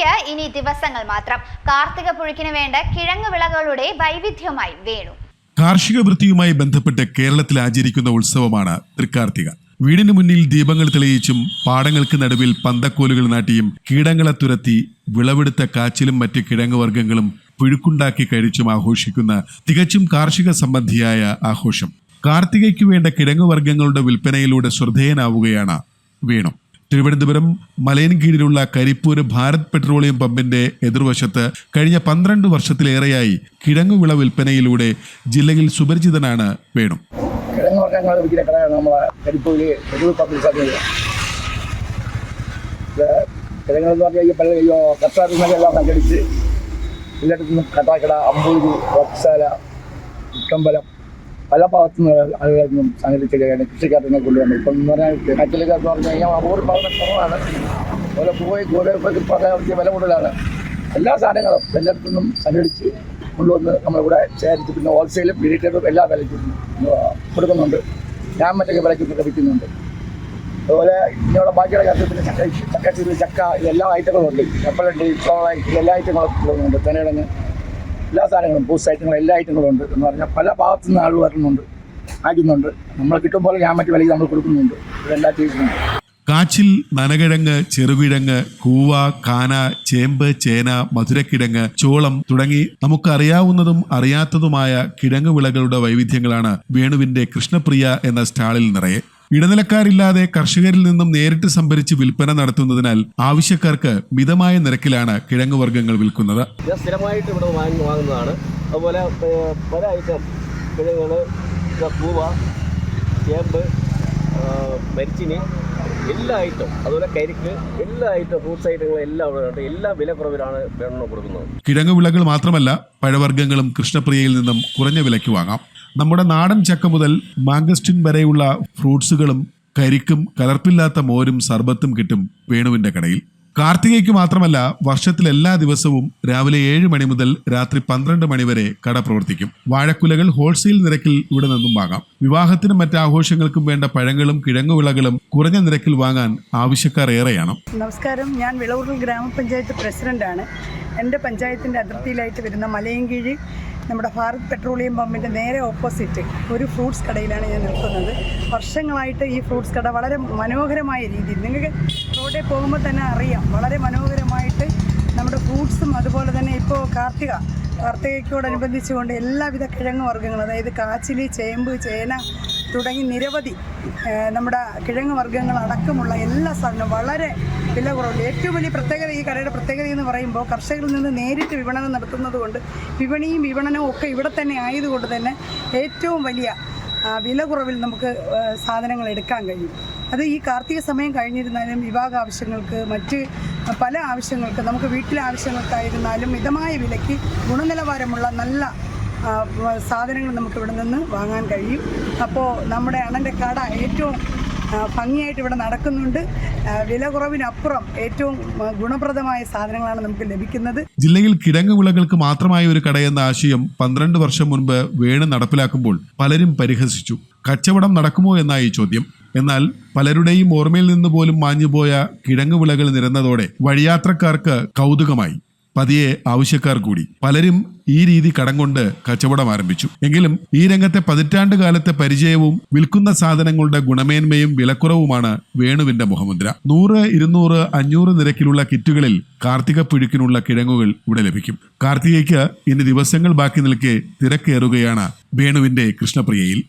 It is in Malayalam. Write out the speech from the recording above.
കാർത്തികയ്ക്ക് ഇനി ദിവസങ്ങൾ മാത്രം. കാർത്തിക പുഴുക്കിന് വേണ്ട കിഴങ്ങ് വിളകളുടെ വൈവിധ്യമായി വേണു. കാർഷിക വൃത്തിയുമായി ബന്ധപ്പെട്ട് കേരളത്തിൽ ആചരിക്കുന്ന ഉത്സവമാണ് തൃക്കാർത്തിക. വീടിന് മുന്നിൽ ദീപങ്ങൾ തെളിയിച്ചും പാടങ്ങൾക്ക് നടുവിൽ പന്തക്കോലുകൾ നാട്ടിയും കീടങ്ങളെ തുരത്തി വിളവെടുത്ത കാച്ചിലും മറ്റ് കിഴങ്ങ് വർഗങ്ങളും പുഴുക്കുണ്ടാക്കി കഴിച്ചും ആഘോഷിക്കുന്ന തികച്ചും കാർഷിക സംബന്ധിയായ ആഘോഷം. കാർത്തികയ്ക്ക് വേണ്ട കിഴങ്ങ് വർഗങ്ങളുടെ വിൽപ്പനയിലൂടെ ശ്രദ്ധേയനാവുകയാണ് വേണു. തിരുവനന്തപുരം മലയൻകീഴിലുള്ള കരിപ്പൂര് ഭാരത് പെട്രോളിയം പമ്പിന്റെ എതിർവശത്ത് കഴിഞ്ഞ പന്ത്രണ്ട് വർഷത്തിലേറെയായി കിഴങ്ങുവിള വിൽപ്പനയിലൂടെ ജില്ലയിൽ സുപരിചിതനാണ് വേണു. കിഴങ്ങ് പറഞ്ഞാൽ എല്ലായിടത്തും കട്ടാക്കട അമ്പൂരി വക്സാല കുട്ടമ്പലം പല ഭാഗത്തു നിന്ന് ആളുകളൊന്നും നിന്നും സംഘടിച്ചൊക്കെയാണ് കൃഷിക്കാരനെ കൊണ്ടുവന്നു ഇപ്പം എന്ന് പറഞ്ഞാൽ കച്ചിലൊക്കെ എന്ന് പറഞ്ഞു കഴിഞ്ഞാൽ അപൂർവ ഭാഗം കുറവാണ്. അതുപോലെ പൂവി പറയാൻ വലിയ വില കൂടുതലാണ്. എല്ലാ സാധനങ്ങളും എല്ലായിടത്തു നിന്നും സംഘടിച്ച് കൊണ്ടുവന്ന് നമ്മളിവിടെ ശേഖരിച്ച് പിന്നെ ഹോൾസെയിലും റീറ്റെയിലും എല്ലാ വിലയ്ക്കും കൊടുക്കുന്നുണ്ട്. ഞാൻ മറ്റൊക്കെ വിലയ്ക്ക് പ്രകടിപ്പിക്കുന്നുണ്ട് അതുപോലെ ഇനിയുള്ള ബാക്കിയുള്ള പിന്നെ ചക്ക ചക്ക ചക്ക ഇതെല്ലാ ഐറ്റങ്ങളും ഉണ്ട്. കപ്പലുണ്ട് ഇപ്പോൾ എല്ലാ ഐറ്റങ്ങളും കൊടുക്കുന്നുണ്ട്. തേനടങ്ങ് എല്ലാ സാധനങ്ങളും പോസ്റ്റ് ഐറ്റങ്ങളും എല്ലാ ഐറ്റങ്ങളും ഉണ്ട് എന്ന് പറഞ്ഞാൽ പല ഭാഗത്തു നിന്ന് ആൾ വരുന്നുണ്ട് ആക്കുന്നുണ്ട് നമ്മൾ കിട്ടും പോലെ ഞാൻ മറ്റു വിലയ്ക്ക് നമ്മൾ കൊടുക്കുന്നുണ്ട്. ഇതെല്ലാം ചെയ്യുന്നുണ്ട് കാച്ചിൽ നനകിഴങ്ങ് ചെറുകിഴങ്ങ് കൂവ കാന ചേമ്പ് ചേന മധുരക്കിഴങ്ങ് ചോളം തുടങ്ങി നമുക്കറിയാവുന്നതും അറിയാത്തതുമായ കിഴങ്ങ് വിളകളുടെ വൈവിധ്യങ്ങളാണ് വേണുവിന്റെ കൃഷ്ണപ്രിയ എന്ന സ്റ്റാളിൽ നിറയെ. ഇടനിലക്കാരില്ലാതെ കർഷകരിൽ നിന്നും നേരിട്ട് സംഭരിച്ച് വിൽപ്പന നടത്തുന്നതിനാൽ ആവശ്യക്കാർക്ക് മിതമായ നിരക്കിലാണ് കിഴങ്ങ് വർഗങ്ങൾ വിൽക്കുന്നത്. ഞാൻ സ്ഥിരമായിട്ട് ഇവിടെ വാങ്ങി വാങ്ങുന്നതാണ്. അതുപോലെ പല ഐറ്റം കിഴങ്ങുകൾ പൂവ ചേമ്പ് മരിച്ചിനി എല്ലാ ഐറ്റം അതുപോലെ കരിക്ക് എല്ലാ ഐറ്റം ഫ്രൂട്ട്സ് ഐറ്റങ്ങളും എല്ലാം ഇവിടെ ഉണ്ട്. എല്ലാം വില കുറവിലാണ് കൊടുക്കുന്നത്. കിഴങ്ങ് വിളകൾ മാത്രമല്ല പഴവർഗങ്ങളും കൃഷ്ണപ്രിയയിൽ നിന്നും കുറഞ്ഞ വിലയ്ക്ക് വാങ്ങാം. നമ്മുടെ നാടൻ ചക്ക മുതൽ മാംഗസ്റ്റിൻ വരെയുള്ള ഫ്രൂട്ട്സുകളും കരിക്കും കലർപ്പില്ലാത്ത മോരും സർബത്തും കിട്ടും വേണുവിന്റെ കടയിൽ. കാർത്തികയ്ക്ക് മാത്രമല്ല വർഷത്തിൽ എല്ലാ ദിവസവും രാവിലെ ഏഴ് മണി മുതൽ രാത്രി പന്ത്രണ്ട് മണി വരെ കട പ്രവർത്തിക്കും. വാഴക്കുലകൾ ഹോൾസെയിൽ നിരക്കിൽ ഇവിടെ നിന്നും വാങ്ങാം. വിവാഹത്തിനും മറ്റ് ആഘോഷങ്ങൾക്കും വേണ്ട പഴങ്ങളും കിഴങ്ങുവിളകളും കുറഞ്ഞ നിരക്കിൽ വാങ്ങാൻ ആവശ്യക്കാർ ഏറെയാണ്. നമസ്കാരം. ഞാൻ വിളവൂർ ഗ്രാമപഞ്ചായത്ത് പ്രസിഡന്റാണ്. എന്റെ പഞ്ചായത്തിന്റെ അതിർത്തിയിലായിട്ട് വരുന്ന മലയൻകീഴ് നമ്മുടെ ഭാരത് പെട്രോളിയം പമ്പിന്റെ നേരെ ഓപ്പോസിറ്റ് ഒരു ഫ്രൂട്ട്സ് കടയിലാണ് ഞാൻ നിൽക്കുന്നത്. വർഷങ്ങളായിട്ട് ഈ ഫ്രൂട്ട്സ് കട വളരെ മനോഹരമായ രീതിയിൽ നിങ്ങൾക്ക് റോഡിൽ പോകുമ്പോൾ തന്നെ അറിയാം. വളരെ മനോഹരമായിട്ട് നമ്മുടെ ഫ്രൂട്ട്സും അതുപോലെ തന്നെ ഇപ്പോൾ കാർത്തിക കാർത്തികയ്ക്കോടനുബന്ധിച്ചുകൊണ്ട് എല്ലാവിധ കിഴങ്ങ് വർഗങ്ങളും അതായത് കാച്ചിലി ചേമ്പ് ചേന തുടങ്ങി നിരവധി നമ്മുടെ കിഴങ്ങ് വർഗങ്ങൾ അടക്കമുള്ള എല്ലാ സാധനവും വളരെ വില കുറവുണ്ട്. ഏറ്റവും വലിയ പ്രത്യേകത ഈ കടയുടെ പ്രത്യേകത എന്ന് പറയുമ്പോൾ കർഷകരിൽ നിന്ന് നേരിട്ട് വിപണനം നടത്തുന്നത് കൊണ്ട് വിപണിയും വിപണനവും ഒക്കെ ഇവിടെ തന്നെ ആയതുകൊണ്ട് തന്നെ ഏറ്റവും വലിയ വില കുറവിൽ നമുക്ക് സാധനങ്ങൾ എടുക്കാൻ കഴിയും. അത് ഈ കാർത്തിക സമയം കഴിഞ്ഞിരുന്നാലും വിവാഹ ആവശ്യങ്ങൾക്ക് മറ്റ് പല ആവശ്യങ്ങൾക്ക് നമുക്ക് വീട്ടിലെ ആവശ്യങ്ങൾക്കായിരുന്നാലും മിതമായ വിലയ്ക്ക് ഗുണനിലവാരമുള്ള നല്ല സാധനങ്ങൾ നമുക്ക് ഇവിടെ നിന്ന് വാങ്ങാൻ കഴിയും. അപ്പോൾ നമ്മുടെ അണന്റെ കട ഏറ്റവും ഭംഗിയായിട്ട് ഇവിടെ നടക്കുന്നുണ്ട്. വില കുറവിനപ്പുറം ഏറ്റവും ഗുണപ്രദമായ സാധനങ്ങളാണ് നമുക്ക് ലഭിക്കുന്നത്. ജില്ലയിൽ കിഴങ്ങ് വിളകൾക്ക് മാത്രമായ ഒരു കടയെന്ന ആശയം പന്ത്രണ്ട് വർഷം മുൻപ് വേണു നടപ്പിലാക്കുമ്പോൾ പലരും പരിഹസിച്ചു. കച്ചവടം നടക്കുമോ എന്നായി ചോദ്യം. എന്നാൽ പലരുടെയും ഓർമ്മയിൽ നിന്ന് പോലും മാഞ്ഞുപോയ കിഴങ്ങ് വിളകൾ നിരന്നതോടെ വഴിയാത്രക്കാർക്ക് കൗതുകമായി. പതിയെ ആവശ്യക്കാർ കൂടി. പലരും ഈ രീതി കടം കൊണ്ട് കച്ചവടം ആരംഭിച്ചു. എങ്കിലും ഈ രംഗത്തെ പതിറ്റാണ്ട് കാലത്തെ പരിചയവും വിൽക്കുന്ന സാധനങ്ങളുടെ ഗുണമേന്മയും വിലക്കുറവുമാണ് വേണുവിന്റെ മുഖമുദ്ര. നൂറ് ഇരുന്നൂറ് അഞ്ഞൂറ് നിരക്കിലുള്ള കിറ്റുകളിൽ കാർത്തിക പുഴുക്കിനുള്ള കിഴങ്ങുകൾ ഇവിടെ ലഭിക്കും. കാർത്തികയ്ക്ക് ഇനി ദിവസങ്ങൾ ബാക്കി നിൽക്കെ തിരക്കേറുകയാണ് വേണുവിന്റെ കൃഷ്ണപ്രിയയിൽ.